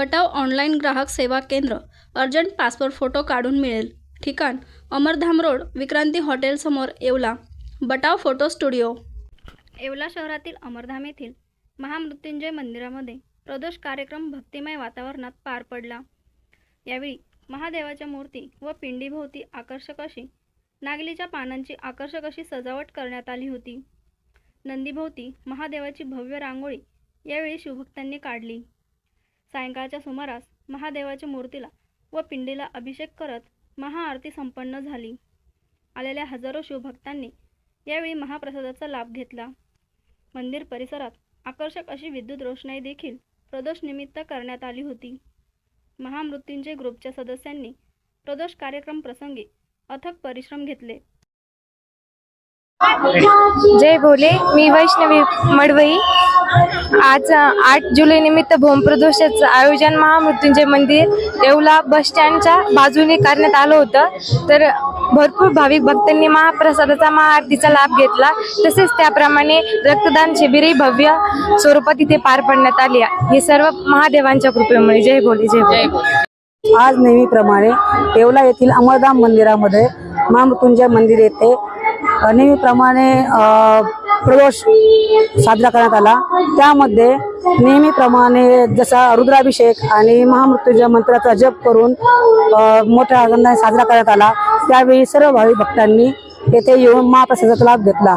बटाव online ग्राहक सेवा केंद्र अर्जंट पासपोर्ट फोटो काढून मिळेल. ठिकाण अमरधाम रोड विक्रांती हॉटेलसमोर Yeola. Batav photo studio. Yeola शहरातील अमरधाम येथील महामृत्युंजय मंदिरामध्ये प्रदोष कार्यक्रम भक्तिमय वातावरणात पार पडला. यावेळी महादेवाच्या मूर्ती व पिंडीभोवती आकर्षक अशी नागलीच्या पानांची आकर्षक अशी सजावट करण्यात आली होती. नंदीभोवती महादेवाची भव्य रांगोळी यावेळी शिवभक्तांनी काढली. सायंकाळच्या सुमारास महादेवाच्या मूर्तीला व पिंडीला अभिषेक करत महाआरती संपन्न झाली. आलेल्या हजारो शिवभक्तांनी यावेळी महाप्रसादाचा लाभ घेतला. मंदिर परिसरात आकर्षक अशी विद्युत रोषणाई देखील प्रदोष निमित्त करण्यात आली होती. महामृत्युंजय ग्रुपच्या सदस्यांनी प्रदोष कार्यक्रम प्रसंगी अथक परिश्रम घेतले. जय भोले मी वैष्णवी मडवई. आज आठ जुलै निमित्त भूमप्रदोषाचं आयोजन महामृत्युंजय मंदिर येवला बस स्टँडच्या बाजूने करण्यात आलं होतं. तर भरपूर भाविक भक्तांनी महाप्रसादाचा महाआरतीचा लाभ घेतला. तसेच त्याप्रमाणे रक्तदान शिबिरही भव्य स्वरूपात इथे पार पाडण्यात आली हे सर्व महादेवांच्या कृपेमुळे. जय बोली जय भोले. आज नेहमीप्रमाणे येवला येथील अमरधाम मंदिरामध्ये महामृत्युंजय मंदिर येथे नेहमीप्रमाणे प्रदोष साजरा करण्यात आला. त्यामध्ये नेहमीप्रमाणे जसा रुद्राभिषेक आणि महामृत्युंजय मंत्राचा जप करून मोठ्या आनंदाने साजरा करण्यात आला. त्यावेळी सर्व भाविक भक्तांनी येथे येऊन महाप्रसादाचा लाभ घेतला.